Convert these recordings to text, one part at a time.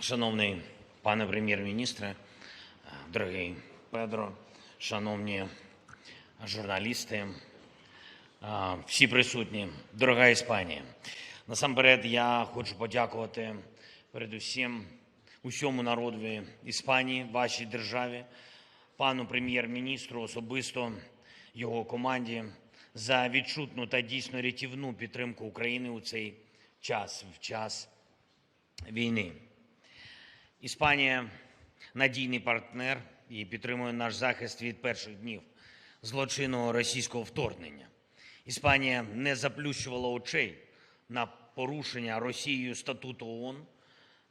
Шановний пане прем'єр-міністре, дорогий Педро, шановні журналісти, всі присутні, дорога Іспанія. Насамперед, я хочу подякувати передусім усьому народові Іспанії, вашій державі, пану прем'єр-міністру, особисто його команді за відчутну та дійсно рятівну підтримку України у цей час, в час війни. Іспанія надійний партнер і підтримує наш захист від перших днів злочинного російського вторгнення. Іспанія не заплющувала очей на порушення Росією статуту ООН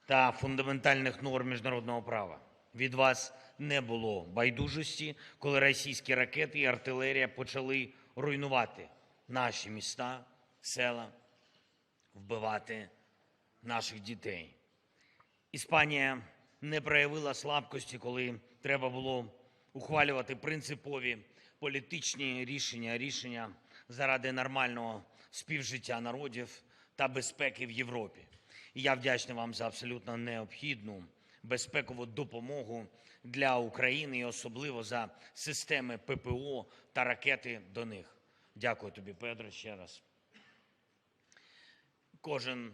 та фундаментальних норм міжнародного права. Від вас не було байдужості, коли російські ракети і артилерія почали руйнувати наші міста, села, вбивати наших дітей. Іспанія не проявила слабкості, коли треба було ухвалювати принципові політичні рішення, рішення заради нормального співжиття народів та безпеки в Європі. І я вдячний вам за абсолютно необхідну безпекову допомогу для України і особливо за системи ППО та ракети до них. Дякую тобі, Педро, ще раз. Кожен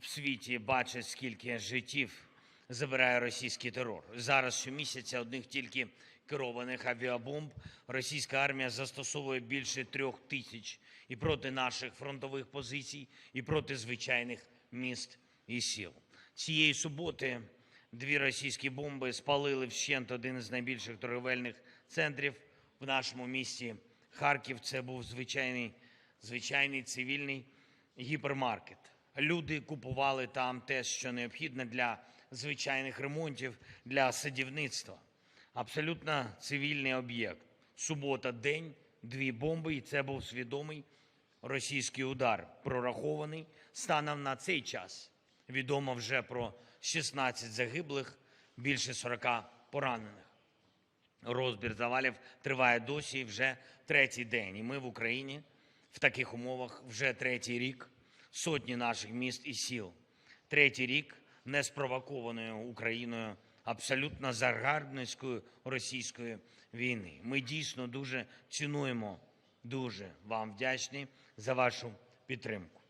в світі бачить, скільки життів забирає російський терор. Зараз щомісяця одних тільки керованих авіабомб російська армія застосовує більше трьох тисяч і проти наших фронтових позицій, і проти звичайних міст і сіл. Цієї суботи дві російські бомби спалили вщент один із найбільших торговельних центрів в нашому місті Харків. Це був звичайний, звичайний цивільний гіпермаркет. Люди купували там те, що необхідне для звичайних ремонтів, для садівництва. Абсолютно цивільний об'єкт. Субота, день, дві бомби, і це був свідомий російський удар, прорахований станом на цей час. Відомо вже про 16 загиблих, більше 40 поранених. Розбір завалів триває досі вже третій день. І ми в Україні в таких умовах вже третій рік. Сотні наших міст і сіл. Третій рік неспровокованої Україною абсолютно загарбницької російської війни. Ми дійсно дуже цінуємо, дуже вам вдячні за вашу підтримку.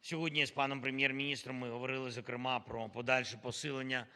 Сьогодні з паном прем'єр-міністром ми говорили зокрема про подальше посилення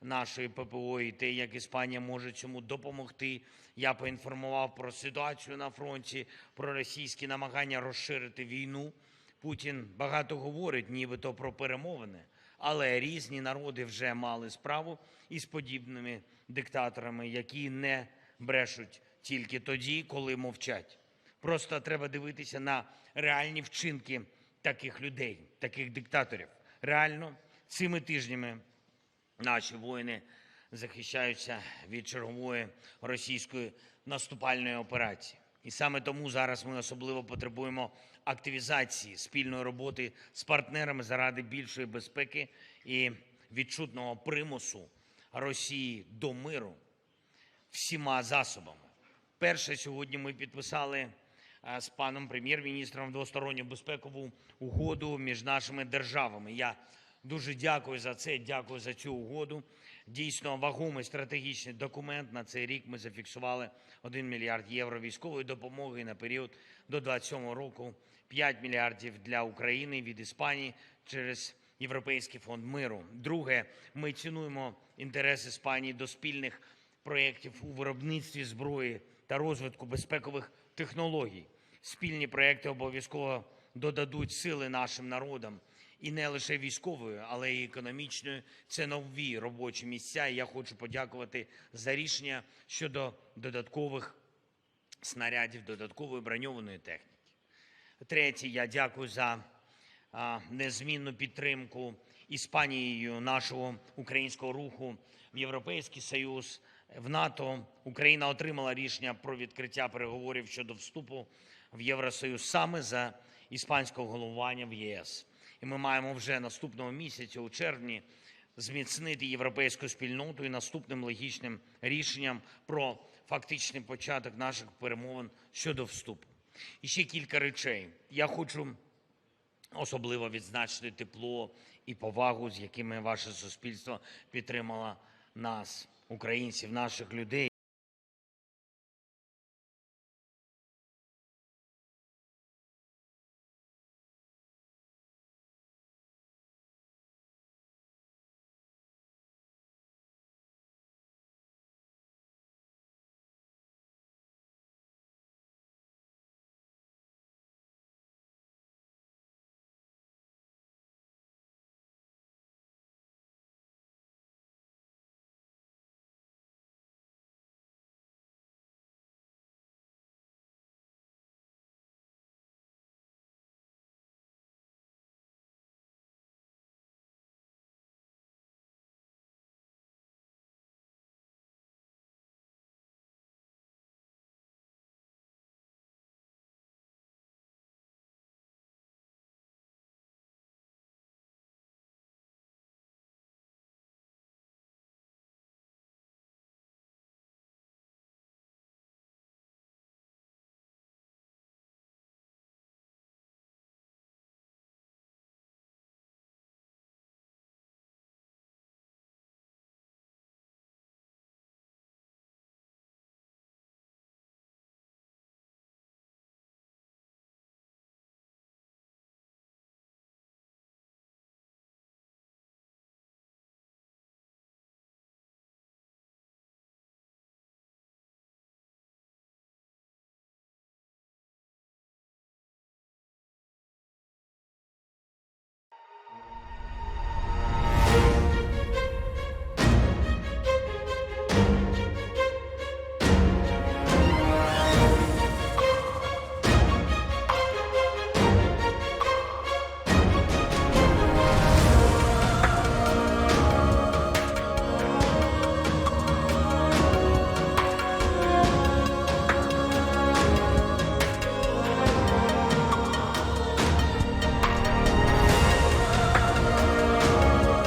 нашої ППО і те, як Іспанія може цьому допомогти. Я поінформував про ситуацію на фронті, про російські намагання розширити війну. Путін багато говорить, нібито про перемовини, але різні народи вже мали справу із подібними диктаторами, які не брешуть тільки тоді, коли мовчать. Просто треба дивитися на реальні вчинки таких людей, таких диктаторів. Реально, цими тижнями наші воїни захищаються від чергової російської наступальної операції. І саме тому зараз ми особливо потребуємо активізації спільної роботи з партнерами заради більшої безпеки і відчутного примусу Росії до миру всіма засобами. Перше, сьогодні ми підписали е, з паном прем'єр-міністром двосторонню безпекову угоду між нашими державами. Я дуже дякую за це. Дякую за цю угоду. Дійсно, вагомий стратегічний документ. На цей рік ми зафіксували 1 мільярд євро військової допомоги на період до 27 року. 5 мільярдів для України від Іспанії через Європейський фонд миру. Друге, ми цінуємо інтерес Іспанії до спільних проєктів у виробництві зброї та розвитку безпекових технологій. Спільні проєкти обов'язково додадуть сили нашим народам і не лише військовою, але й економічною. Це нові робочі місця. І я хочу подякувати за рішення щодо додаткових снарядів, додаткової броньованої техніки. Третє, я дякую за незмінну підтримку Іспанією нашого українського руху в Європейський Союз, в НАТО. Україна отримала рішення про відкриття переговорів щодо вступу в Євросоюз саме за іспанського головування в ЄС. І ми маємо вже наступного місяця, у червні, зміцнити європейську спільноту і наступним логічним рішенням про фактичний початок наших перемовин щодо вступу. І ще кілька речей. Я хочу особливо відзначити тепло і повагу, з якими ваше суспільство підтримало нас, українців, наших людей.